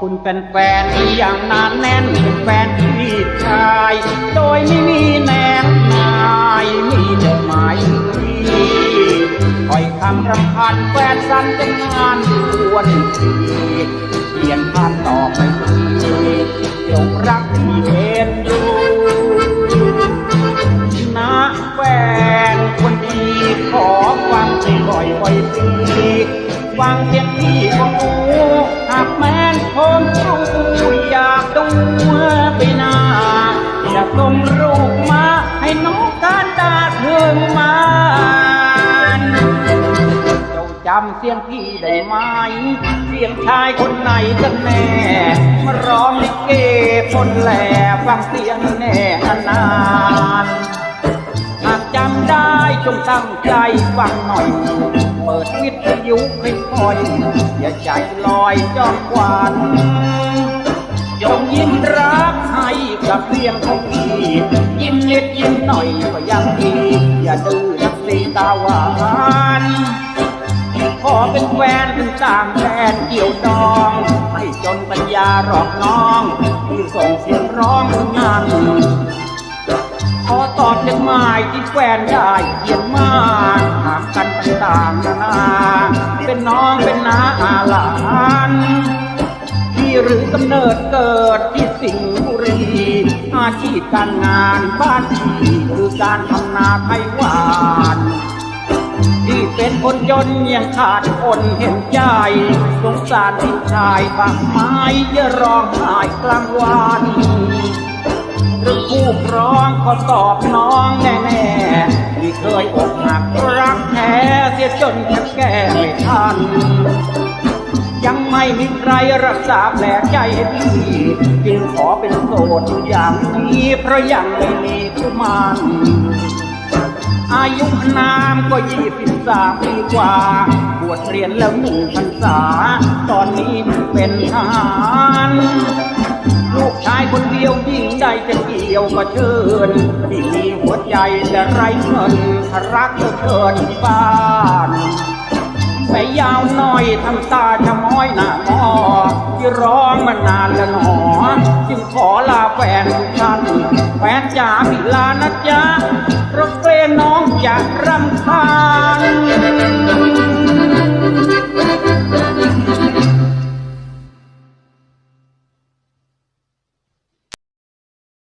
คุณเป็นแฟนที่อย่างนานแน่นเป็นแฟนที่ชาย โดยไม่มีแนมนายมีจดหมายที่คอยคำรำพันแฟนสั้นจะงานควรทีเปลี่ยนผ่านต่อไปทีเจงรักที่เห็นดูนะแฟนคนดีขอฟังให้บ่อยบ่อยๆสิฟังเสียงพี่ของหนูหากแม้ อยากดูไปนาอยากส่งรูปมาให้น้องการดาถึงมานเจ้าจำเสียงพี่ได้ไหม เสียงชายคนไหนกันแน่ มาร้องลิเกคนแหล่ฟังเสียงแน่นานหากจำได้จงตั้งใจฟังหน่อย เปิดวิทยุให้คอย อย่าใจลอยจอมควัน ยิ้มรักให้กับเสียงของพี่ยิ้มนิดยิ้มหน่อยก็ยังดีอย่าดื้อนักสีตาหวานขอเป็นแฟนถึงต่างแดนเกี่ยวดองให้จนปัญญาหลอกน้องที่ส่งเสียงร้องงานขอตอบจดหมายที่แฟนได้เขียนมาถามกันต่างๆนานาเป็นน้องเป็นน้าอาหลาน หรือกำเนิดเกิดที่สิงห์บุรีอาชีพการงานบ้านที่คือการทำนาไทยหวานที่เป็นคนจนยังขาดคนเห็นใจสงสารที่ชายบางไม้ย่าร้องไห้กลางวันหรือผู้ครองก็ตอบน้องแน่ ไม่มีใครรักษาแผลใจพี่จึงขอเป็นโสดอย่างนี้เพราะยังไม่มีกุมารอายุนามก็ยี่สิบสามปีกว่า บวชเรียนแล้วหนึ่งพรรษา ตอนนี้เป็นทหารลูกชายคนเดียวยิ่งได้จะเกี่ยวก็เชิญที่มีหัวใจแต่ไรเงินรักก็เชิญที่บ้าน แม่ยาวน้อยทำตาจะม้อยหน้ามอที่ร้องมานานแล้วหนอ จึงขอลาแฟนทุกท่านแฟนจ๋าพิลานะจ๊ะเพราะเกรงน้องจะรำคาญ